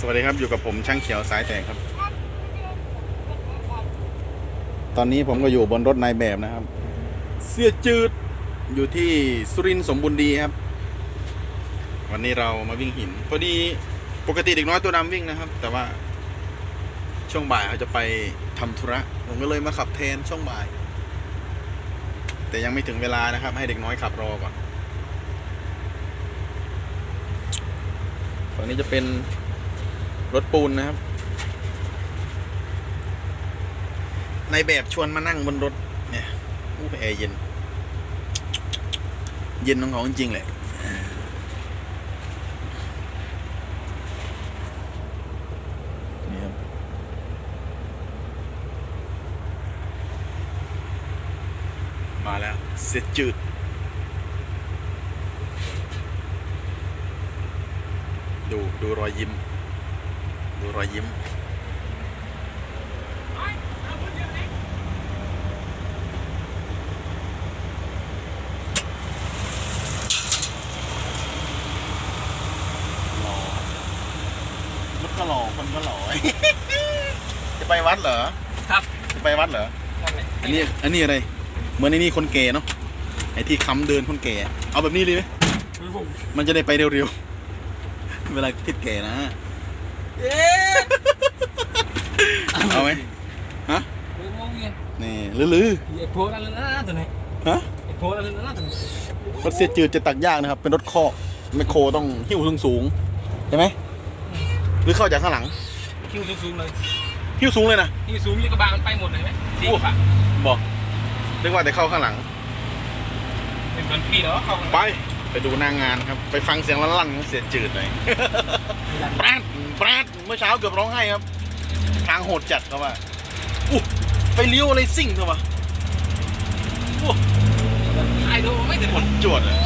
สวัสดีครับอยู่กับผมช่างเขียวสายแตกครับ ตอนนี้ผมก็อยู่บนรถนายแบบนะครับ เสียจืดอยู่ที่สุรินทร์สมบูรณ์ดีครับ วันนี้เรามาวิ่งหินพอดีปกติเด็กน้อยตัวดำวิ่งนะครับ แต่ว่าช่วงบ่ายเขาจะไปทำธุระผมก็เลยมาขับแทนช่วงบ่าย แต่ยังไม่ถึงเวลานะครับ ให้เด็กน้อยขับรอก่อนฝั่งนี้จะเป็น รถปูนนะครับ ในแบบชวนมานั่งบนรถ เนี่ยอู้แอร์เย็น เย็นของเขาจริงๆเลยนี่ครับมาแล้ว เสร็จจืดดู ดูรอยยิ้ม ดูรอยยิ้ม หล่อรถก็หล่อ คนก็หล่อ จะไปวัดเหรอ ครับ จะไปวัดเหรอนั่นแหละอันนี้ อันนี้อะไร เหมือนไอ้นี่คนแก่เนาะ ไอ้ที่ค้ำเดินคนแก่ เอาแบบนี้เลยไหมคือผมมันจะได้ไปเร็วๆ เวลาทิศแก่นะ เอ๊ะเอาไหมฮะเรื่องงงเงี้ยนี่ลือไอ้โพนั่นเลยนะตัวนี้ๆฮะไอ้โพนั่นเลยนะตัวนี้รถเสียจืดจะตักยากนะครับ เป็นรถคอกไมคโครต้องหิ้วสูงๆใช่ไหมหรือเข้าจากข้างหลังคิวสูงๆเลยหิ้วสูงเลยนะคิวสูงยี่กระบาลมันไปหมดเลยไหมดีกว่าบอกเรียกว่าแต่เข้าข้างหลังเป็นเหมือนพี่เนาะเข้ากันไป ไปดูหน้างงานครับ ไปฟังเสียงลั่นๆของเสียจืดหน่อยแปรดแปรดเมื่อเช้าเกือบร้องไห้ครับ ทางโหดจัดเขาว่าอู้ไปเลี้ยวอะไรซิ่งเขาว่าอู้ไอ้ดูไม่ถึงหมดจวดเลย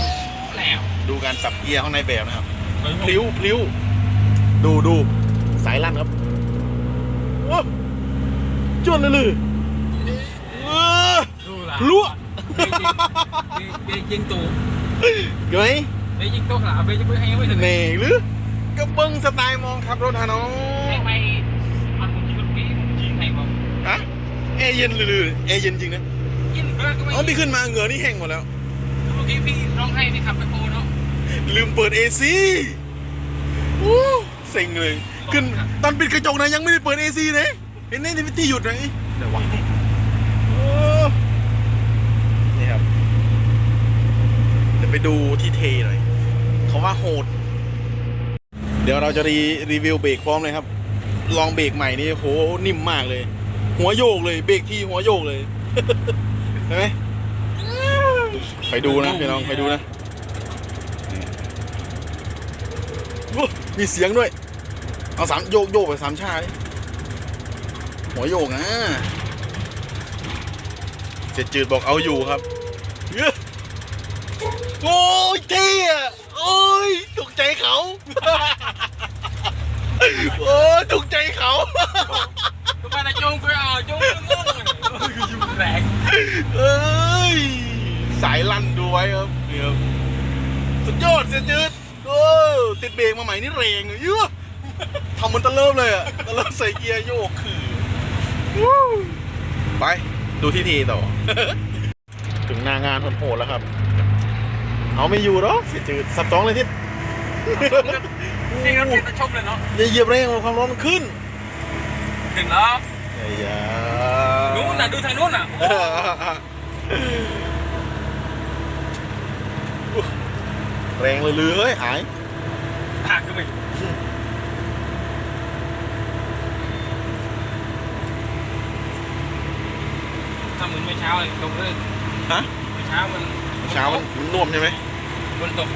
แล้ว ดูการสับเกียร์ข้างในแบบนะครับ พลิ้วพลิ้ว ดูดูสายลั่นครับโอ้จวดเลยเลยเออดูล่ะพลั่วเบยิงเบยิงตู่ เฮ้ยเบยิงโต๊ะหลาเบยิงไปให้ไม่ถึงเน่หรือกระเบิงสไตล์มองขับรถฮะน้องให้ไปมันผมยิงรถปีผมยิงให้ผมฮะแอร์เย็นเลยๆแอร์เย็นจริงนะยิงเบิร์ก็ไม่อ๋อพี่ขึ้นมาเหงื่อนี่แห้งหมดแล้วเมื่อกี้พี่ร้องไห้พี่ขับไปโพเนาะลืมเปิดเอซีอู้เซ็งเลย ขึ้นตอนปิดกระจกนะยังไม่ได้เปิดเอซีเลยเห็นไหมที่ที่หยุดไหมเดี๋ยววะโอ้นี่ครับเดี๋ยว ไปดูที่เทหน่อยเขาว่าโหด เดี๋ยวเราจะรีรีวิวเบรกพร้อมเลยครับ ลองเบรกใหม่นี่โหนิ่มมากเลย หัวโยกเลยเบรกที่หัวโยกเลยใช่ไหมไปดูนะพี่น้องไปดูนะมีเสียงด้วย เอาสามโยกโยกไปสามชาดิหัวโยกนะเสร็จจืดบอกเอาอยู่ครับ อ้ยเท่อะโอ้ยถูกใจเขา โอ้ยถูกใจเขา ทำไมนะจงไปอะจงไปงงเลยยุ่งแรงเอ้ย สายลั่นดูไว้ครับนี่ครับสุดยอดเสียจืดโอ้ติดเบรกมาใหม่นี่เรงอะเยอะทำเหมันตะเลิบเลยอะตะเลิบใส่เกียร์โยกคือวู้ไป ดูที่ทีต่อ ถึงหนางานโหดๆแล้วครับ เอาไม่อยู่หรอกเสียจืดสับสองเลยทิศนี่ก็เป็นตะชมเลยเนาะอย่าเหยียบแรงความร้อนมันขึ้นถึงแล้วไอ้ยานู้นน่ะดูทางนู้นน่ะแรงเลยเรือเฮ้ยหายหักก็ไม่ทำเหมือนเมื่อเช้าเลยตกเลยฮะเมื่อเช้ามันเช้ามันมันน่วมใช่ไหม บนตก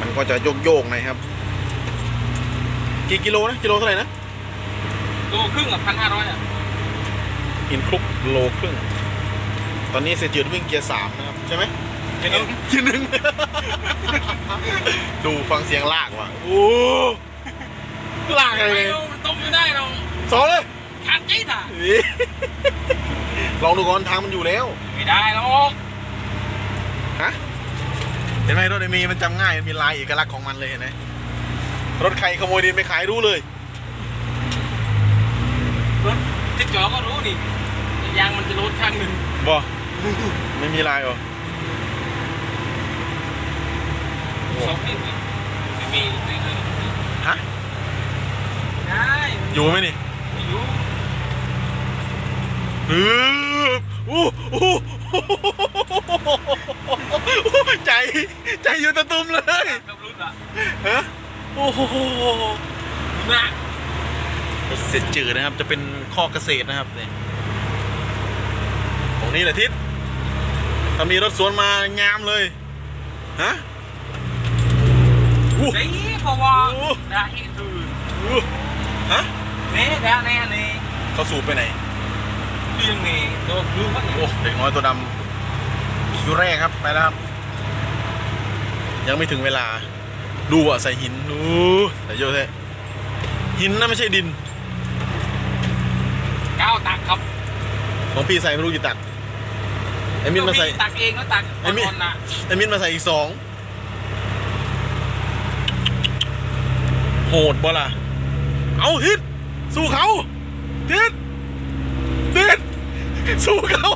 มันก็จะโยกโยกๆหน่อยครับ กี่กิโลนะกิโลเท่าไหร่นะโลครึ่งอะพันห้าร้อยอะกินคลุกโลครึ่ง ตอนนี้เสยจืดวิ่งเกียร์สามนะครับ ใช่ไหมเห็นไหมเกียร์หนึ่งดูฟังเสียงลากว่ะโอ้ลากอะไรไม่เลยรู้มันต้มไม่ได้หรอกสองเลยขาดใจถ่ะนี่ลองดูก่อนทางมันอยู่แล้ว ไม่ได้หรอก ฮะเห็นไหมรถไอมีมันจำง่ายมันมีลายเอกลักษณ์ของมันเลยเห็นไหมรถใครขโมยดินไปขายรู้เลยรถติดจอก็รู้นี่ยางมันจะลดข้างหนึ่งบอไม่มีลายเหรอสองนิดเลยไม่มีไม่เลยฮะได้อยู่ไหมนี่ไม่อยู่เออ อู้อู้ใจ ใจอยู่ตะตุ่มเลยกับรุ่นอะฮะโอ้โหหนักเสร็จจืดนะครับ จะเป็นข้อเกษตรนะครับนี่ตรงนี้แหละทิศถ้ามีรถสวนมางามเลย ฮะอู้ đấy bò bò Ủa? đã hiện từ อู้ฮะ nè đã nè nè เขาสูบไปไหน riêng nè đồ gương mất โอ้เด็กน้อยตัวดำคิวแรกครับไปแล้วครับ ยังไม่ถึงเวลา ดูอะใส่หินดูใส่เยอะแท้หินนั่นไม่ใช่ดิน cao tạc khập ของพี่ใส่ไม่รู้กี่ตักไอ้มินมาใส่ tạc yên nó tạc Em biết. còn là ไอ้มินมาใส่อีกสองโหดบ่ล่ะ เอาทิศสู้เขาทิศ ทิศสู้เขา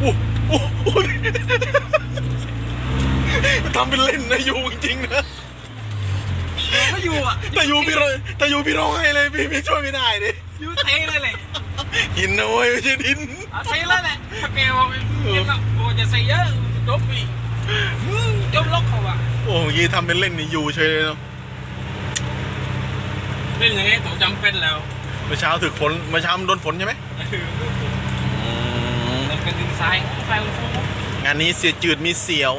โอ้โอ้โอ้ทำเป็นเล่นนะยูจริงๆนะ nó dù à แต่ยูพี่ร้องแต่ยูพี่ร้องให้เลยพี่พี่ช่วยไม่ได้ดิ dù thế lên này หินนะเว้ยไม่ใช่ดิน à thế lên này thật kèo nhưng mà bộ nhà xây á tốt vì trong lốc không à โอ้เมื่อกี้ทำเป็นเล่นนี่ยูเฉยเลยเนาะ nên là nghe tổ trăm bên là เมื่อเช้าถึกฝนเมื่อเช้ามันโดนฝนใช่ไหม nó cái đường sai sai một phố งานนี้เสียจืดมีเสียว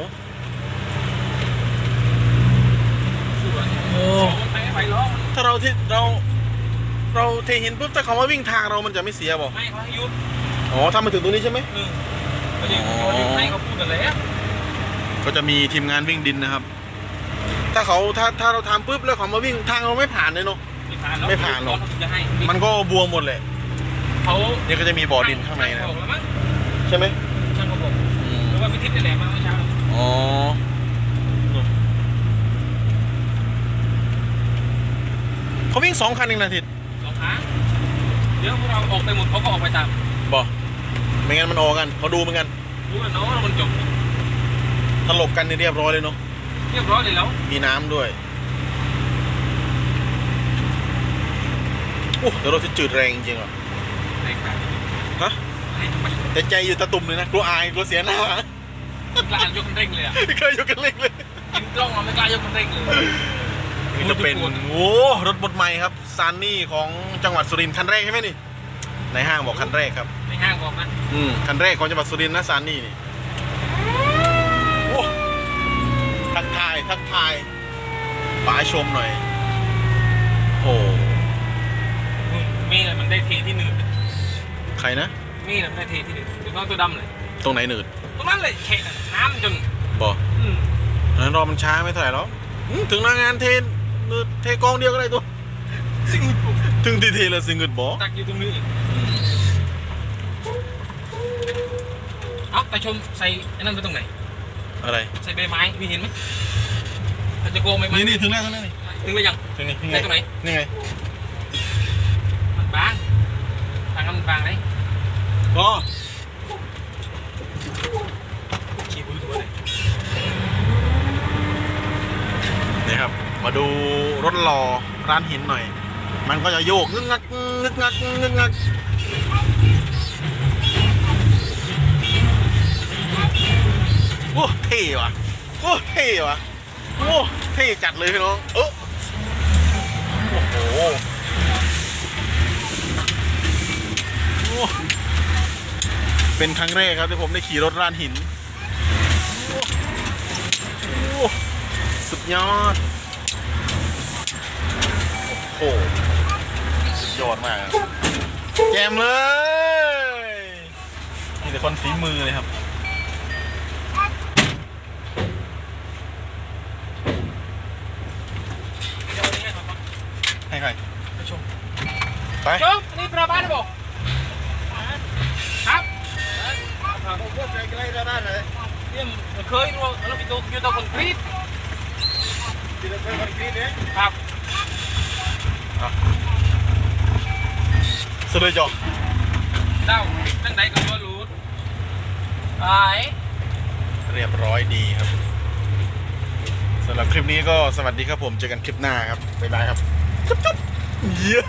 phải phải lo ถ้าเราที่เราเราเทหินปุ๊บถ้าเขามาวิ่งทางเรามันจะไม่เสียบอกไม่เขาให้หยุดอ๋อถ้ามาถึงตรงนี้ใช่ไหมอืมเขาจะเขาหยุดให้เขาพูดกันแล้วก็จะมีทีมงานวิ่งดินนะครับ ถ้าเขาถ้าถ้าเราทำปุ๊บแล้วเขามาวิ่งทางเราไม่ผ่านเลยเนาะ ไม่ผ่านหรอกไม่ผ่านหรอกเขาถึงจะให้มันก็บวมหมดเลยเขานี่ก็จะมีบ่อดินข้างในนะช่บอกแล้วมั้งใช่ไหมช่างก็บอกหรือว่าพิทิศนี่แหละมาเมื่อเช้าอ๋อเขาวิ่งสองคันเองนะทิศสองครั้งเดี๋ยวพวกเราออกไปหมดเขาก็ออกไปตามบอกไม่งั้นมันออกกันเขาดูเหมือนกันรู้ว่าเนาะแล้วมันจบถลกกันนี่เรียบร้อยเลยเนาะเรียบร้อยเลยแล้วมีน้ำด้วย โอ้แต่รถที่จืดแรงจริงๆอะในการฮะให้ทำไมแต่ใจอยู่ตะตุ่มเลยนะกลัวอายกลัวเสียหน้ากล้ายกคันเร่งเลยอะไม่เคยอยู่กันเล็กเลยกินกล้องเราไม่กล้ายกคันเร่งเลยนี่จะเป็นโอ้รถบดใหม่ครับซานนี่ของจังหวัดสุรินทร์คันแรกใช่ไหมนี่ในห้างบอกคันแรกครับในห้างบอกนะอืมคันแรกของจังหวัดสุรินทร์นะซานนี่นี่โอ้ทักทายทักทายป๋าชมหน่อยโอ้ มีอะไรมันได้เทที่หนึ่งใครนะ มีอะไรมันได้เทที่หนึ่งถึงน้องตัวดำเลยตรงไหนหนืดตรงนั้นเลยเทน้ำจนบอกอืมอันนั้นรอมันช้าไม่เท่าไหร่หรอกอืมถึงหน้างานเทนหนืดเทกองเดียวก็ได้ตัวสิ่งที่ผมถึงทีเทละสิงเงินบอกตักอยู่ตรงนี้อีกเอ้าแต่ชมใส่ไอ้นั่นไปตรงไหน อะไร ใส่ใบไม้พี่เห็นไหมถ้าจะโกงใบไม้นี่นี่ถึงแล้วถึงแล้วนี่ถึงไปยังถึงนี่นี่ใส่ตรงไหนนี่ไง มันบางทางนั้นมัน บางไหมก็ขี่พื้นตัวเลยนี่ครับ มาดูรถหล่อร้านหินหน่อย มันก็จะโยกงึกงักงึกงักงึกงักโอ้เท่ว่ะโอ้เท่ว่ะโอ้เท่จัดเลยพี่น้องเออโอ้โหโอ้ เป็นครั้งแรกครับที่ผมได้ขี่รถร้านหินโอ้สุดยอด โอ้โหสุดยอดมากครับแจมเลยนี่แต่คนฝีมือเลยครับเดี๋ยวนี้ให้เขาฟังให้ใครไปชมไปชมนี่ประบ้านบอก ผมก็ใกล้ๆด้านเลยเนี่ยเคยรู้เราไปตัวอยู่ตัวคนกรีดครับสุดเลยจอเด้าตั้งไหนก็บ่รู้ไปเรียบร้อยดีครับสำหรับคลิปนี้ก็สวัสดีครับผมเจอกันคลิปหน้าครับบ๊ายบายครับจุ๊บจุ๊บเย้